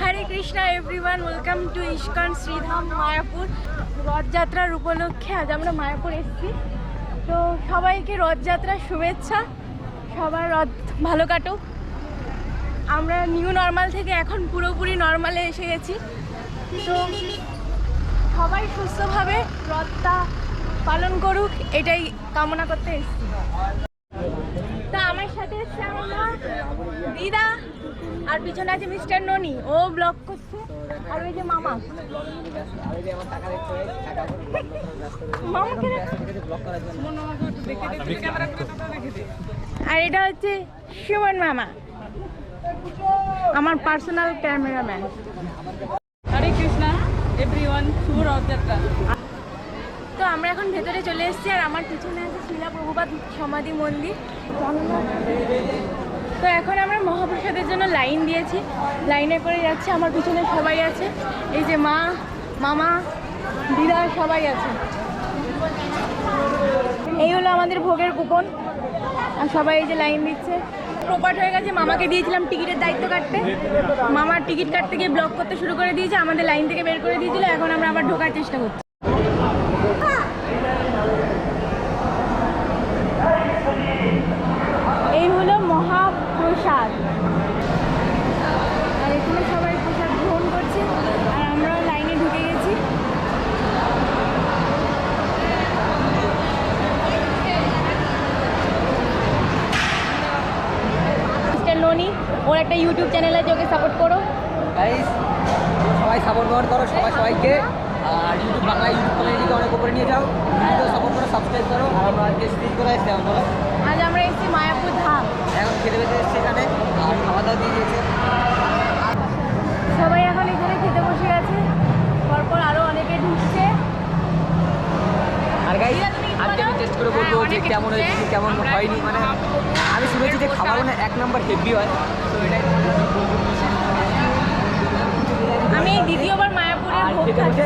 Hare Krishna everyone welcome to ISKCON Shridham Mayapur রথযাত্রার উপলক্ষে আজ আমরা মায়াপুর এসেছি। তো সবাইকে রথযাত্রার শুভেচ্ছা। সবার রথ ভালো কাটুক। আমরা নিউ নর্মাল থেকে এখন পুরোপুরি নর্মালে এসে গেছি। তো সবাই সুস্থভাবে রথটা পালন করুক, এটাই কামনা করতে এসেছি। তা আমার সাথে এসছে আমার দিদা। আর পিছনে আছে মিস্টার ননি। ও ব্লগ করছে। আর ওই যে মামা। আর এটা হচ্ছে সুমন মামা। আমার personal cameraman Hare Krishna everyone শুভ রথযাত্রা। তো আমরা এখন ভেতরে চলে এসেছি আর আমার পিছনে আছে শিলা প্রভুপাত সমাধি মন্দির। তো এখন আমরা মহাপ্রসাদের জন্য লাইন দিয়েছি। লাইনে করে যাচ্ছে, আমার পিছনে সবাই আছে। এই যে মা, মামা, দিদা সবাই আছে। এই হলো আমাদের ভোগের কুপন। আর সবাই এই যে লাইন দিচ্ছে। প্রপার্ট হয়ে গেছে, মামাকে দিয়েছিলাম টিকিটের দায়িত্ব কাটতে। মামার টিকিট কাটতে গিয়ে ব্লক করতে শুরু করে দিয়েছে, আমাদের লাইন থেকে বের করে দিয়েছিল, এখন আমরা আবার ঢোকার চেষ্টা করছি এই হলো মহাপ্রসাদ আর এখানে সবাই প্রসাদ গ্রহণ করছে আর আমরা লাইনে ঢুকে গেছি মিস্টার ননি ওর একটা ইউটিউব চ্যানেলে আছে ওকে সাপোর্ট করো সবাই সাপোর্ট করো সবাই সবাইকে। আর ইউটিউব বাংলা ইউটিউব কমিউনিটিকে অনেক উপরে নিয়ে যাও। ভিডিও সাপোর্ট করো সাবস্ক্রাইব করো। আর আমরা আজকে স্পিচ করে এসেছি বলো। আজ আমরা এসেছি মায়াপুর ধাম। এখন খেতে বেঁচে এসেছি এখানে আর খাওয়া দাওয়া দিয়ে দিয়েছে। সবাই করে বলব যে কেমন হয়েছে কেমন হয়নি মানে আমি শুনেছি যে খাবার মানে এক নম্বর হেভি হয় তো এটাই আমি দ্বিতীয়বার মায়াপুরের ভোগ খাচ্ছি।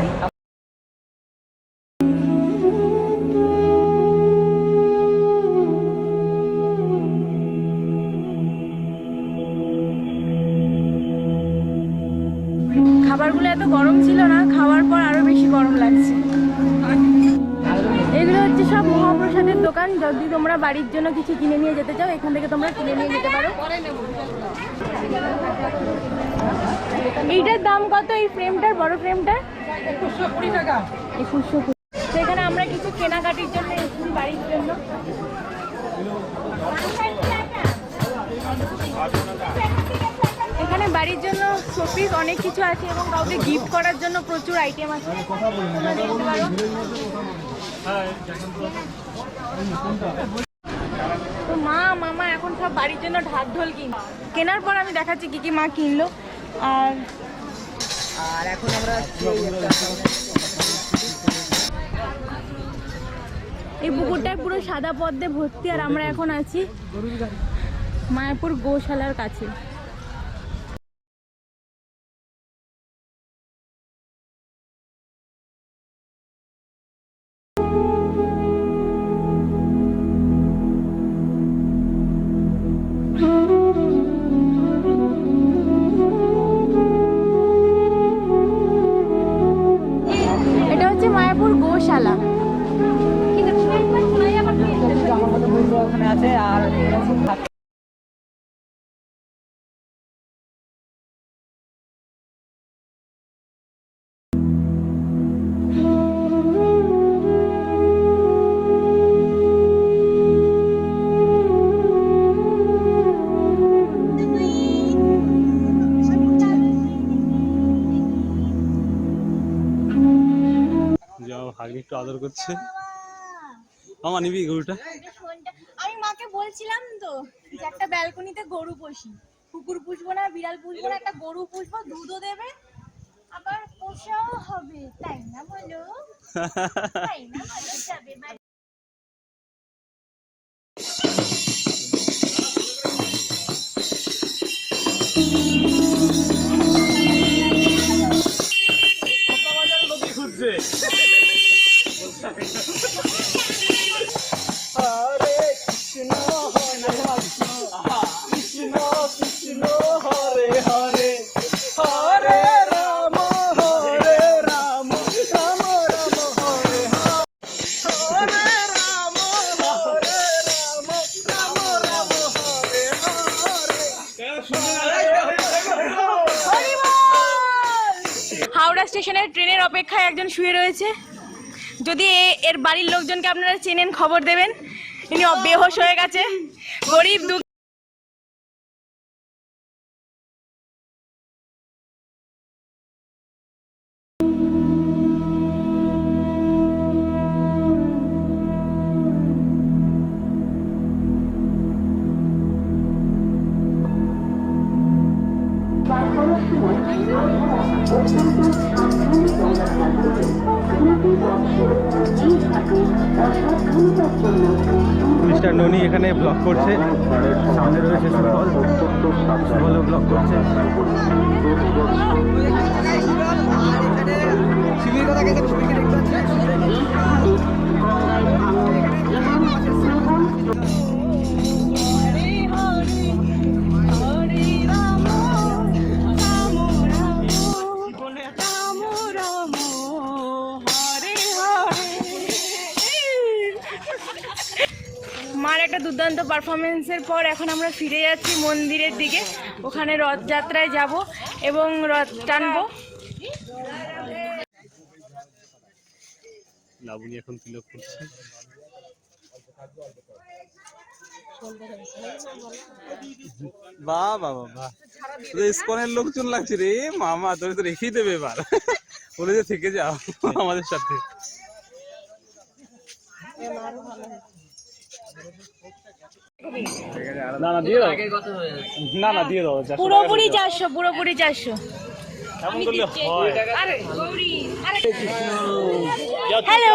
খাবারগুলো এত গরম ছিল না খাওয়ার পর আরও বেশি গরম লাগছে। সব মহাপ্রসাদের দোকান। যদি তোমরা বাড়ির জন্য কিছু কিনে নিয়ে যেতে চাও, এখান থেকে তোমরা কিনে নিয়ে যেতে পারো। এইটার দাম কত এই ফ্রেমটার বড় ফ্রেমটার একুশশো কুড়ি। টাকা একুশশো এখানে আমরা কিছু কেনাকাটির জন্য এসেছি বাড়ির জন্য। এখানে বাড়ির জন্য শোপিস, অনেক কিছু আছে এবং কাউকে গিফট করার জন্য প্রচুর আইটেম আছে। তো মা মামা এখন সব বাড়ির জন্য ঢাক ঢোল কিন কেনার পর আমি দেখাচ্ছি কি কি মা কিনলো। আর আর এখন আমরা এই পুকুরটায় পুরো সাদা পদ্মে ভর্তি আর আমরা এখন আছি মায়াপুর গোশালার কাছে। একটু আদর করছে। মামা নিবি গরুটা? আমি মাকে বলছিলাম তো যে একটা ব্যালকনিতে গরু পুষি। কুকুর পুষবো না বিড়াল পুষবো না একটা গরু পুষবো দুধও দেবে আবার পোষাও হবে তাই না বলো? তাই না বলো? যাবে হরে কৃষ্ণ হরে কৃষ্ণ কৃষ্ণ হরে হরে। হরে রাম হরে রাম রাম রাম, হরে হরে। রাম হরে রাম রাম রাম হরে। হাওড়া স্টেশনের ট্রেনের অপেক্ষায় একজন শুয়ে রয়েছে। যদি এর বাড়ির লোকজনকে আপনারা চেনেন খবর দেবেন। ইনি বেহস হয়ে গেছে। গরিব এখানে ব্লক করছে। সামনে রয়েছে সুফল। সুফলও ব্লক করছে। মার একটা দুর্দান্ত পারফরমেন্সের পর এখন আমরা ফিরে যাচ্ছি মন্দিরের দিকে। ওখানে রথযাত্রায় যাব এবং রথ টানবো। লাবণী এখন তিলক করছে। বাহ বাহ বাহ বাহ। তোদের ইস্কনের লোকজন লাগছে রে মামা তোরে তো রেখেই দেবে এবার। বলে যে থেকে যাও আমাদের সাথে। না না দিয়ে দাও না না দিয়ে দাও পুরোপুরি চারশো পুরোপুরি চারশো এমন করলে হয় হ্যালো